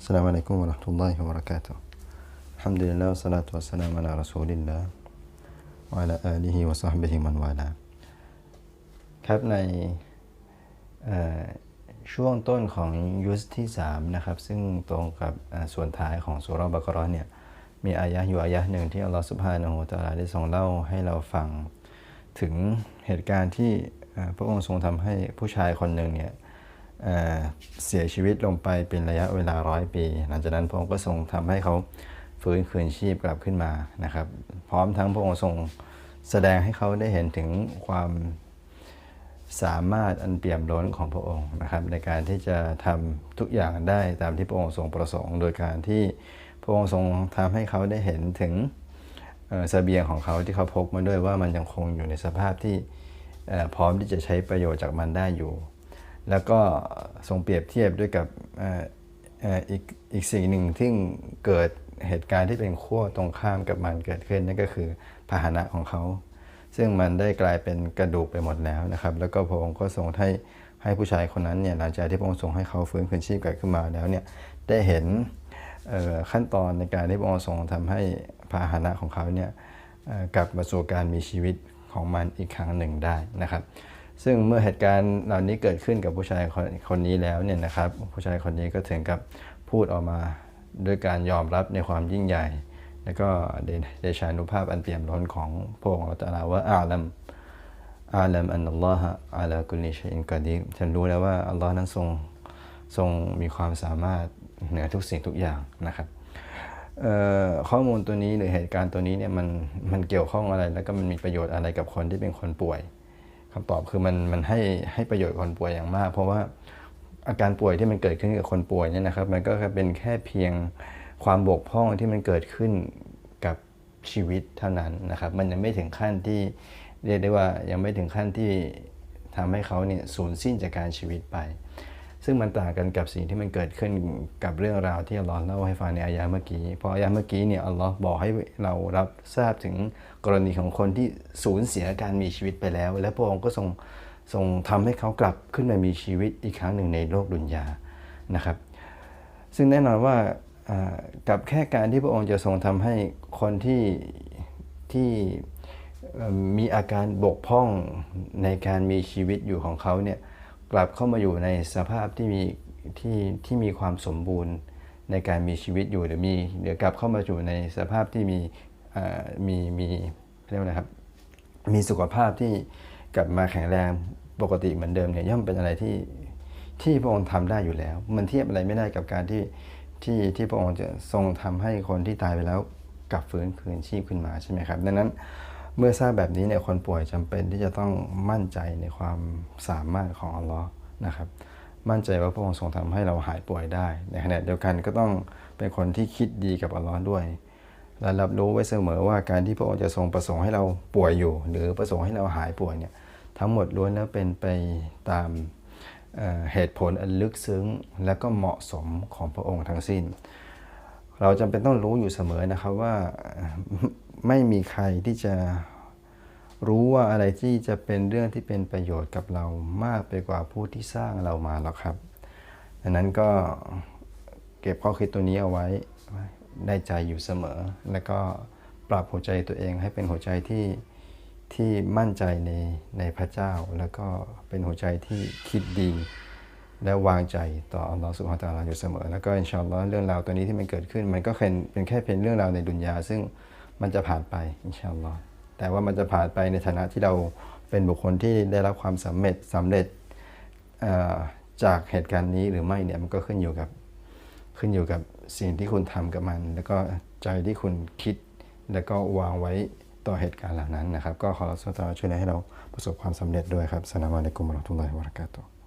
السلام عليكم ورحمة الله وبركاته الحمد لله والصلاة والسلام على رسول الله وعلى آله وصحبه من والاه ครับในเอ่อช่วงต้นของยุสที่ 3 นะครับ ซึ่งตรงกับเอ่อส่วนท้ายของสุราะห์บักเราะห์เนี่ยมีอายะห์อยู่อายะห์หนึ่งที่อัลลอฮฺสุบฮานะฮูวะตะอาลาได้ทรงเล่าให้เราฟังถึงเหตุการณ์ที่เอ่อพระองค์ทรงทำให้ผู้ชายคนหนึ่งเนี่ย เเสียชีวิตลงไปเป็นระยะเวลาร้อยปี หลังจากนั้นพระองค์ก็ทรงทำให้เขาฟื้นคืนชีพกลับขึ้นมานะครับ พร้อมทั้งพระองค์ทรงแสดงให้เขาได้เห็นถึงความสามารถอันเปี่ยมล้นของพระองค์นะครับ ในการที่จะทำทุกอย่างได้ตามที่พระองค์ทรงประสงค์ โดยการที่พระองค์ทรงทำให้เขาได้เห็นถึงเอ่อเสบียงของเขาที่เขาพกมาด้วยว่ามันยังคงอยู่ในสภาพที่พร้อมที่จะใช้ประโยชน์จากมันได้อยู่ แล้วก็ทรงเปรียบเทียบด้วยกับอีกอีกสิ่งหนึ่งที่เกิดเหตุการณ์ที่เป็นขั้วตรงข้ามกับมันเกิดขึ้นนั่นก็คือพาหนะของเขา ซึ่งมันได้กลายเป็นกระดูกไปหมดแล้วนะครับ แล้วก็พระองค์ก็ทรงให้ให้ผู้ชายคนนั้นเนี่ยหลังจากที่พระองค์ทรงให้เขาฟื้นคืนชีพกลับขึ้นมาแล้วเนี่ยได้เห็นขั้นตอนในการที่พระองค์ทรงทำให้พาหนะของเขาเนี่ยกลับมาสู่การมีชีวิตของมันอีกครั้งหนึ่งได้นะครับ ซึ่งเมื่อเหตุการณ์เหล่านี้เกิดขึ้นกับผู้ชายคนคนนี้แล้วเนี่ยนะครับ ผู้ชายคนนี้ก็ถึงกับพูดออกมาด้วยการยอมรับในความยิ่งใหญ่ แล้วก็เดชานุภาพอันเปี่ยมล้นของพระองค์อัลตาลาว่าอาลัมอาลัมอันอัลลอฮฺอาลากุลิชอินกอดีฉันรู้แล้วว่าอัลลอฮ์นั้นทรงทรงมีความสามารถเหนือทุกสิ่งทุกอย่างนะครับข้อมูลตัวนี้หรือเหตุการณ์ตัวนี้เนี่ยมันมันเกี่ยวข้องอะไรแล้วก็มันมีประโยชน์อะไรกับคนที่เป็นคนป่วย คำตอบคือมันมันให้ให้ประโยชน์คนป่วยอย่างมาก เพราะว่าอาการป่วยที่มันเกิดขึ้นกับคนป่วยเนี่ยนะครับ มันก็เป็นแค่เพียงความบกพร่องที่มันเกิดขึ้นกับชีวิตเท่านั้นนะครับ มันยังไม่ถึงขั้นที่เรียกได้ว่ายังไม่ถึงขั้นที่ทำให้เขาเนี่ยสูญสิ้นจากการชีวิตไป ซึ่งมันต่างกันกับสิ่งที่มันเกิดขึ้นกับเรื่องราวที่อัลลอฮ์เล่าให้ฟังในอายะเมื่อกี้ เพราะอายะเมื่อกี้เนี่ยอัลลอฮ์บอกให้เรารับทราบถึงกรณีของคนที่สูญเสียการมีชีวิตไปแล้ว และพระองค์ก็ทรงทรงทำให้เขากลับขึ้นมามีชีวิตอีกครั้งหนึ่งในโลกดุนยานะครับ ซึ่งแน่นอนว่ากับแค่การที่พระองค์จะทรงทำให้คนที่ที่มีอาการบกพร่องในการมีชีวิตอยู่ของเขาเนี่ย กลับเข้ามาอยู่ในสภาพที่มีที่ที่มีความสมบูรณ์ในการมีชีวิตอยู่หรือมีเดี๋ยวกลับเข้ามาอยู่ในสภาพที่มีอ่ามีมีเรียกว่าอะไรครับ มีสุขภาพที่กลับมาแข็งแรงปกติเหมือนเดิมเนี่ยย่อมเป็นอะไรที่ที่พระองค์ทำได้อยู่แล้ว มันเทียบอะไรไม่ได้กับการที่ที่ที่พระองค์จะทรงทำให้คนที่ตายไปแล้วกลับฟื้นคืนชีพขึ้นมาใช่ไหมครับ ดังนั้น เมื่อทราบแบบนี้เนี่ยคนป่วยจำเป็นที่จะต้องมั่นใจในความสามารถของอัลลอฮ์นะครับ มั่นใจว่าพระองค์ทรงทำให้เราหายป่วยได้ ในขณะเดียวกันก็ต้องเป็นคนที่คิดดีกับอัลลอฮ์ด้วยและรับรู้ไว้เสมอว่าการที่พระองค์จะทรงประสงค์ให้เราป่วยอยู่ หรือประสงค์ให้เราหายป่วยเนี่ยทั้งหมดล้วนแล้วเป็นไปตามเอ่อเหตุผลอันลึกซึ้ง และก็เหมาะสมของพระองค์ทั้งสิ้น เราจำเป็นต้องรู้อยู่เสมอนะครับว่า ไม่มีใครที่จะรู้ว่าอะไรที่จะเป็นเรื่องที่เป็นประโยชน์กับเรามากไปกว่าผู้ที่สร้างเรามาแล้วครับดังนั้นก็เก็บข้อคิดตัวนี้เอาไว้ได้ใจอยู่เสมอ แล้วก็ปรับหัวใจตัวเองให้เป็นหัวใจที่ที่มั่นใจในในพระเจ้า แล้วก็เป็นหัวใจที่คิดดี และวางใจต่ออัลลอฮฺสุบฮานตะอาลาอยู่เสมอ แล้วก็อินชาอัลลอฮ์เรื่องราวตัวนี้ที่มันเกิดขึ้น มันก็เป็นเป็นแค่เป็นเรื่องราวในดุนยาซึ่ง มันจะผ่านไปอินชาอัลลอฮ์แต่ว่ามันจะผ่านไปในฐานะที่เราเป็นบุคคลที่ได้รับความสำเร็จสำเร็จจากเหตุการณ์นี้หรือไม่เนี่ยมันก็ขึ้นอยู่กับขึ้นอยู่กับสิ่งที่คุณทำกับมัน แล้วก็ใจที่คุณคิดแล้วก็วางไว้ต่อเหตุการณ์เหล่านั้นนะครับ ก็ขอรับสตานช่วยให้เราประสบความสำเร็จด้วยครับสลามอะลัยกุมวะเราะห์มุลลอฮิวะบะเราะกาตุฮ์